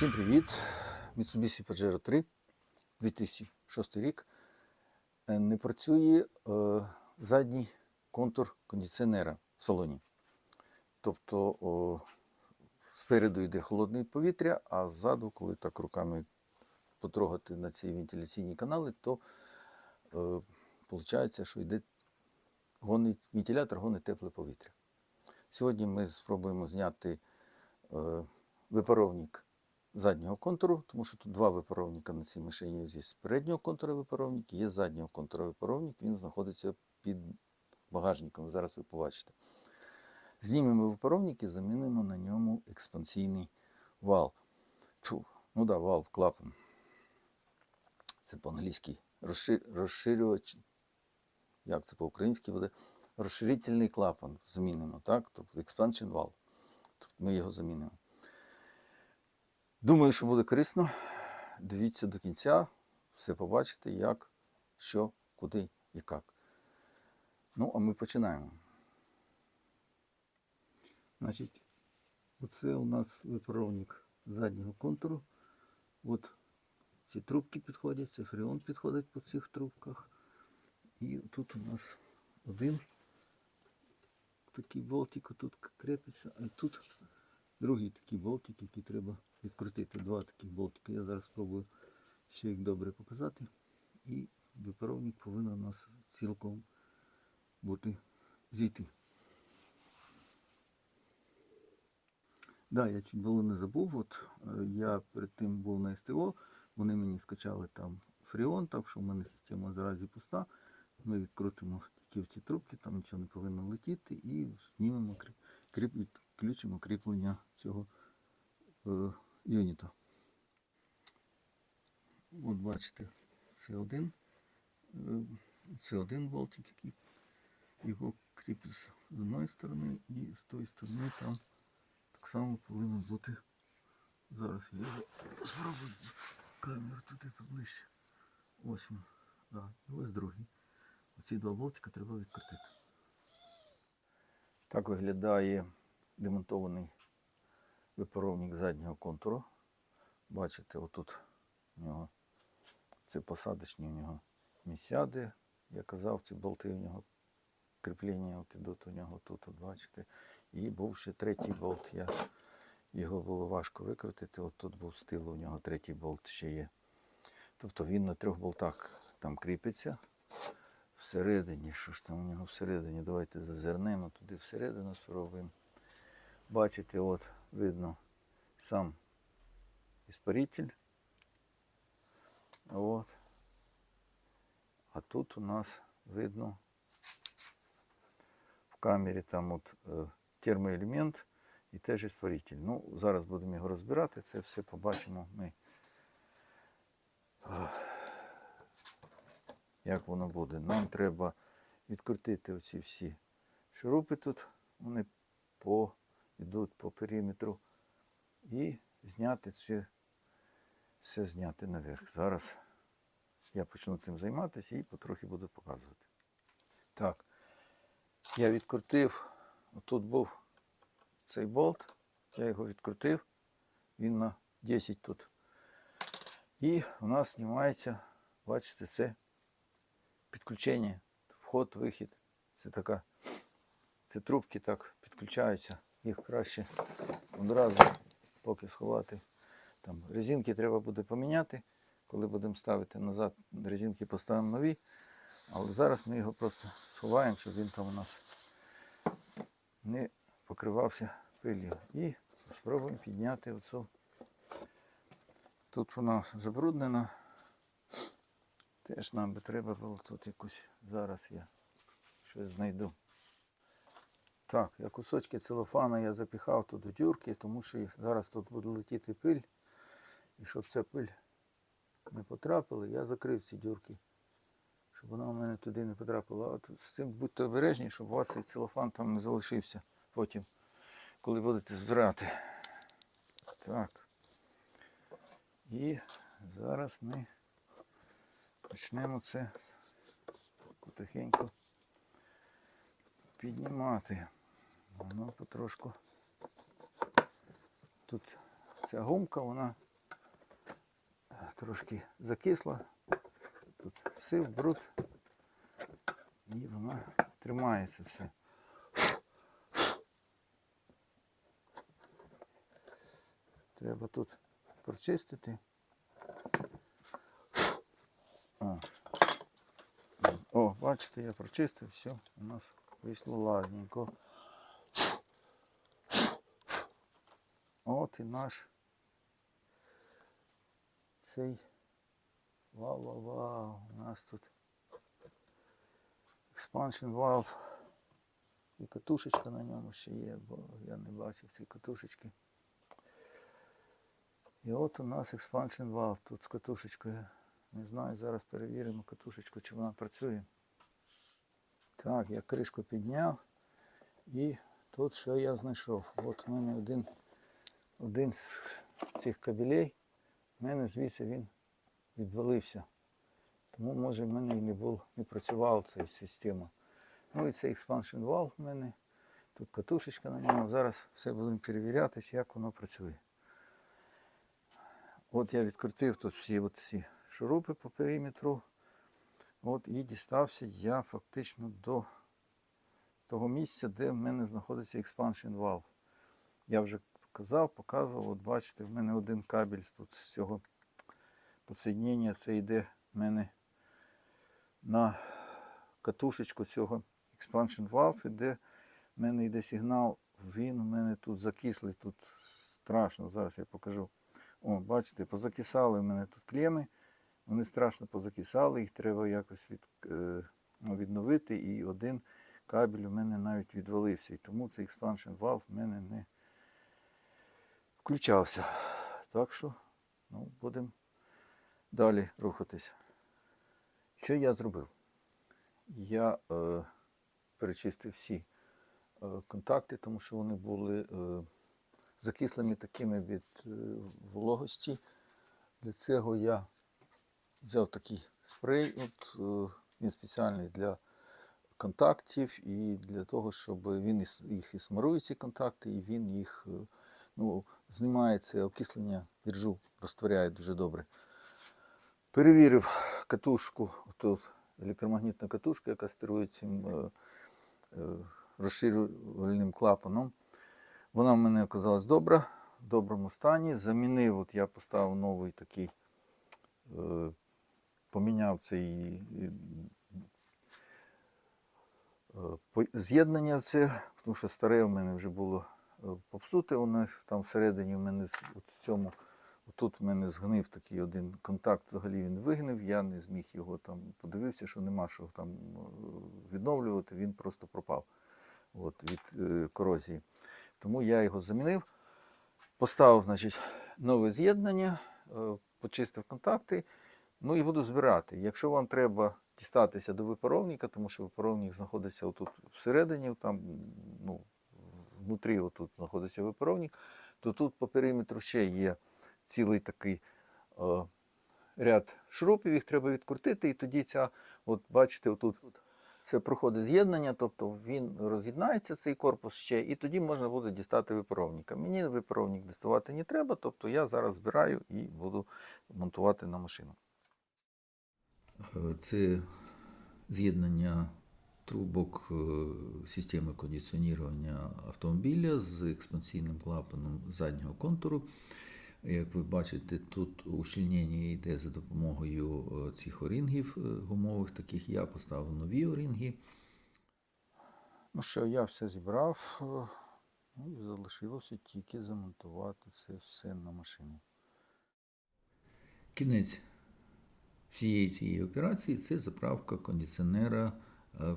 Всім привіт! Mitsubishi Pajero 3 2006 рік. Е, Не працює е, задній контур кондиціонера в салоні. Тобто о, спереду йде холодне повітря, а ззаду, коли так руками потрогати на ці вентиляційні канали, то е, виходить, що йде гонить, вентилятор гонить тепле повітря. Сьогодні ми спробуємо зняти е, випаровник заднього контуру, тому що тут два випаровника на цій машині. Є з переднього контура випаровник, є заднього контура випаровник, він знаходиться під багажником. Зараз ви побачите. Знімемо випаровник і замінимо на ньому експансійний вал. Фу, ну да, вал, клапан. Це по-англійськи. Розширювач. Як це по-українськи буде? Розширительний клапан замінимо, так? Тобто expansion valve. Тобто ми його замінимо. Думаю, що буде корисно. Дивіться до кінця, все побачите, як, що, куди і як. Ну, а ми починаємо. Значить, оце у нас випаровник заднього контуру. От ці трубки підходять, це фреон підходить по цих трубках. І тут у нас один такий болтик тут крепиться, а тут другий такий болтик, який треба відкрутити. Два таких болтика. Я зараз спробую ще їх добре показати. І випаровник повинен у нас цілком бути зійти. Да, я чуть було не забув. От е, я перед тим був на СТО, вони мені скачали там фріон, так що в мене система зараз пуста. Ми відкрутимо тільки в ці трубки, там нічого не повинно летіти, і знімемо кріп, кріп, відключимо кріплення цього е, юніта. От бачите, це один, це один болтик, який його кріпить з одної сторони, і з тої сторони там так само повинно бути. Зараз я його спробую камеру туди поближче. Ось він. Да. І ось другий. Оці два болтика треба відкрутити. Так виглядає демонтований випаровник заднього контуру. Бачите, отут у нього це посадочні у нього місця, де я казав, ці болти у нього кріплення от ідуть у нього тут, от бачите. І був ще третій болт. Я, його було важко викрутити. От тут був стил, у нього третій болт ще є. Тобто він на трьох болтах там кріпиться. Всередині, що ж там у нього всередині? Давайте зазирнемо туди всередину, спробуємо. Бачите, от видно сам іспаритель. От. А тут у нас видно в камері там от е, термоелемент і теж іспаритель. Ну, зараз будемо його розбирати, це все побачимо ми. Як воно буде. Нам треба відкрутити оці всі шурупи тут, вони по, йдуть по периметру. І зняти це, все зняти наверх. Зараз я почну тим займатися і потрохи буду показувати. Так, я відкрутив, тут був цей болт, я його відкрутив, він на 10 тут. І у нас знімається, бачите, це підключення, вход, вихід. Це така, це трубки так підключаються. Їх краще одразу поки сховати. Там резинки треба буде поміняти. Коли будемо ставити назад, резинки поставимо нові. Але зараз ми його просто сховаємо, щоб він там у нас не покривався пилью. І спробуємо підняти оцю. Тут вона забруднена. Теж нам би треба було тут якусь. Зараз я щось знайду. Так, я кусочки целофана я запіхав тут в дюрки, тому що зараз тут буде летіти пиль. І щоб ця пиль не потрапила, я закрив ці дюрки, щоб вона у мене туди не потрапила. А з цим будьте обережні, щоб у вас цей целофан там не залишився потім, коли будете збирати. Так. І зараз ми почнемо це потихеньку піднімати. Воно потрошку. Тут ця гумка, вона трошки закисла. Тут сив, бруд. І вона тримається все. Треба тут прочистити. О, О, бачите, я прочистив, все, у нас вийшло ладненько. От і наш цей вау-вау-вау. У нас тут expansion valve. І катушечка на ньому ще є, бо я не бачив ці катушечки. І от у нас expansion valve тут з катушечкою. Не знаю, зараз перевіримо катушечку, чи вона працює. Так, я кришку підняв. І тут що я знайшов? От у мене один, один з цих кабелей. У мене звідси він відвалився. Тому може в мене і не був, не працювала ця система. Ну і цей expansion valve в мене. Тут катушечка на ньому. Зараз все будемо перевіряти, як воно працює. От я відкрутив тут всі ці шурупи по периметру. От і дістався я фактично до того місця, де в мене знаходиться expansion valve. Я вже казав, показував, от бачите, в мене один кабель тут з цього посоєднення, це йде в мене на катушечку цього expansion valve, іде в мене йде сигнал, він у мене тут закислий, тут страшно, зараз я покажу. О, бачите, позакисали в мене тут клеми. Вони страшно позакисали, їх треба якось від, е, ну, відновити. І один кабель у мене навіть відвалився. І тому цей expansion valve в мене не включався. Так що ну, будемо далі рухатися. Що я зробив? Я е, перечистив всі е, контакти, тому що вони були е, закислими такими від е, вологості. Для цього я взяв такий спрей, от, е, він спеціальний для контактів і для того, щоб він їх і смарує ці контакти, і він їх е, ну, знімає це окислення біржу, розтворяє дуже добре. Перевірив катушку, тут електромагнітна катушка, яка стирує цим е, е, розширювальним клапаном. Вона в мене оказалась добра, в доброму стані. Замінив, от я поставив новий такий, е, поміняв цей е, з'єднання це, тому що старе в мене вже було е, попсуте, воно там всередині в мене от цьому. Тут в мене згнив такий один контакт, взагалі він вигнив, я не зміг його там подивився, що нема що там е, відновлювати, він просто пропав от, від е, корозії. Тому я його замінив, поставив значить, нове з'єднання, е, почистив контакти, ну і буду збирати. Якщо вам треба дістатися до випаровника, тому що випаровник знаходиться отут всередині, там, ну, внутрі отут знаходиться випаровник, то тут по периметру ще є цілий такий е, ряд шурупів, їх треба відкрутити, і тоді ця, от бачите, отут це проходить з'єднання, тобто він роз'єднається цей корпус ще, і тоді можна буде дістати випаровника. Мені випаровник діставати не треба, тобто я зараз збираю і буду монтувати на машину. Це з'єднання трубок е, системи кондиціонування автомобіля з експансійним клапаном заднього контуру. Як ви бачите, тут ущільнення йде за допомогою е, цих орінгів е, гумових, таких я поставив нові орінги. Ну що, я все зібрав. Ну, і залишилося тільки замонтувати це все на машину. Кінець всієї цієї операції це заправка кондиціонера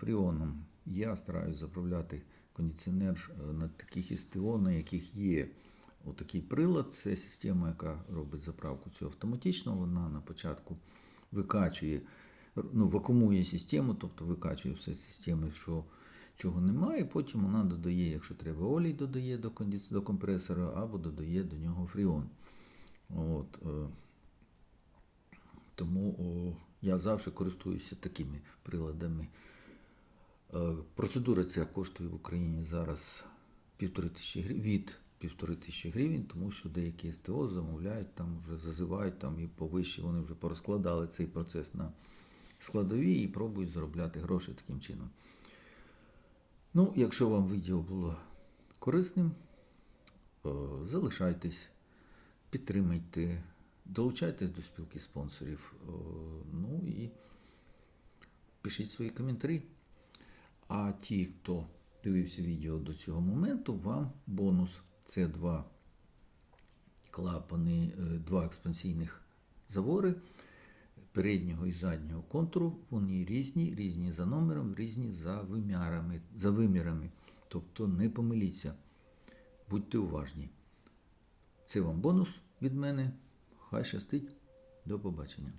фріоном. Я стараюся заправляти кондиціонер е, на таких СТО, на яких є отакий прилад. Це система, яка робить заправку цю автоматично. Вона на початку викачує, ну, вакуумує систему, тобто викачує все з системи, що чого немає. Потім вона додає, якщо треба, олій додає до, кондиці... до компресора або додає до нього фріон. От, е, тому о, я завжди користуюся такими приладами. Е, Процедура ця коштує в Україні зараз півтори тисячі гривень, від півтори тисячі гривень, тому що деякі СТО замовляють, там вже зазивають там і повище, вони вже порозкладали цей процес на складові і пробують заробляти гроші таким чином. Ну, якщо вам відео було корисним, е, залишайтесь, підтримайте, долучайтесь до спілки спонсорів. е, Ну і пишіть свої коментарі. А ті, хто дивився відео до цього моменту, вам бонус. Це два клапани, е, два експансійних завори переднього і заднього контуру. Вони різні, різні за номером, різні за вимірами. За вимірами. Тобто не помиліться, будьте уважні. Це вам бонус від мене. Хай щастить. До побачення.